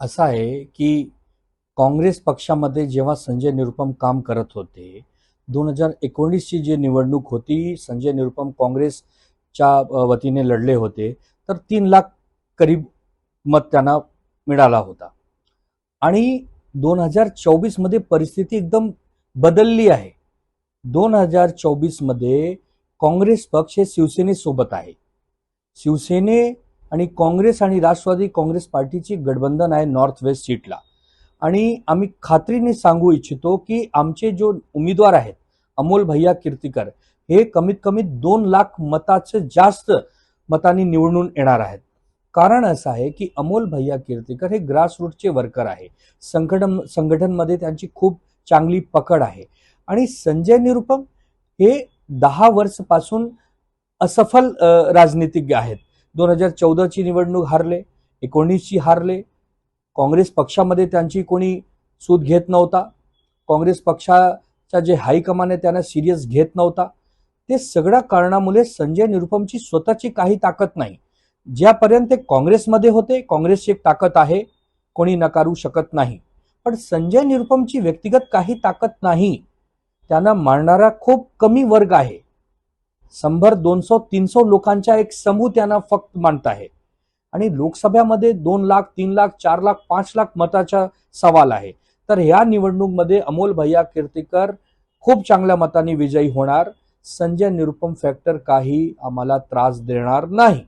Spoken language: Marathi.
असं आहे की काँग्रेस पक्षामध्ये जेव्हा संजय निरुपम काम करत होते दोन हजार एकोणीसची जी निवडणूक होती संजय निरुपम काँग्रेसच्या वतीने लढले होते तर तीन लाख करीब मत त्यांना मिळाला होता. आणि दोन हजार चोवीसमध्ये परिस्थिती एकदम बदलली आहे. दोन हजार चोवीसमध्ये काँग्रेस पक्ष हे शिवसेनेसोबत आहे. शिवसेने आणि काँग्रेस आणि राष्ट्रवादी काँग्रेस पार्टीची गठबंधन आहे नॉर्थ वेस्ट सीटला. आणि आम्ही खात्रीने सांगू इच्छितो की आमचे जो उमेदवार आहेत अमोल भैया कीर्तिकर हे कमीत कमी दोन लाख मताचे जास्त मतांनी निवडून येणार आहेत. कारण असं आहे की अमोल भैया कीर्तिकर हे ग्रासरूटचे वर्कर आहे. संघटन संघटनमध्ये त्यांची खूप चांगली पकड आहे. आणि संजय निरुपम हे दहा वर्षपासून असफल राजनीतिज्ञ आहेत. दोन हजार चौदाची निवडणूक हारले एकोणीसची हारले. काँग्रेस पक्षामध्ये त्यांची कोणी सूत घेत नव्हता. काँग्रेस पक्षाचा जे हायकमान आहे त्यांना सिरियस घेत नव्हता. ते सगळ्या कारणामुळे संजय निरुपमची स्वतःची काही ताकद नाही. ज्यापर्यंत ते काँग्रेसमध्ये होते काँग्रेसची एक ताकद आहे. कोणी नकारू शकत नाही. पण संजय निरुपमची व्यक्तिगत काही ताकद नाही. त्यांना मारणारा खूप कमी वर्ग आहे. शंभर दोनशे तीनशे लोकांचा एक समूह त्यांना फक्त मानत आहे. आणि लोकसभेमध्ये दोन लाख तीन लाख चार लाख पाच लाख मताचा सवाल आहे. तर ह्या निवडणूकमध्ये अमोल भैया कीर्तिकर खूप चांगल्या मताने विजयी होणार. संजय निरुपम फॅक्टर काही आम्हाला त्रास देणार नाही.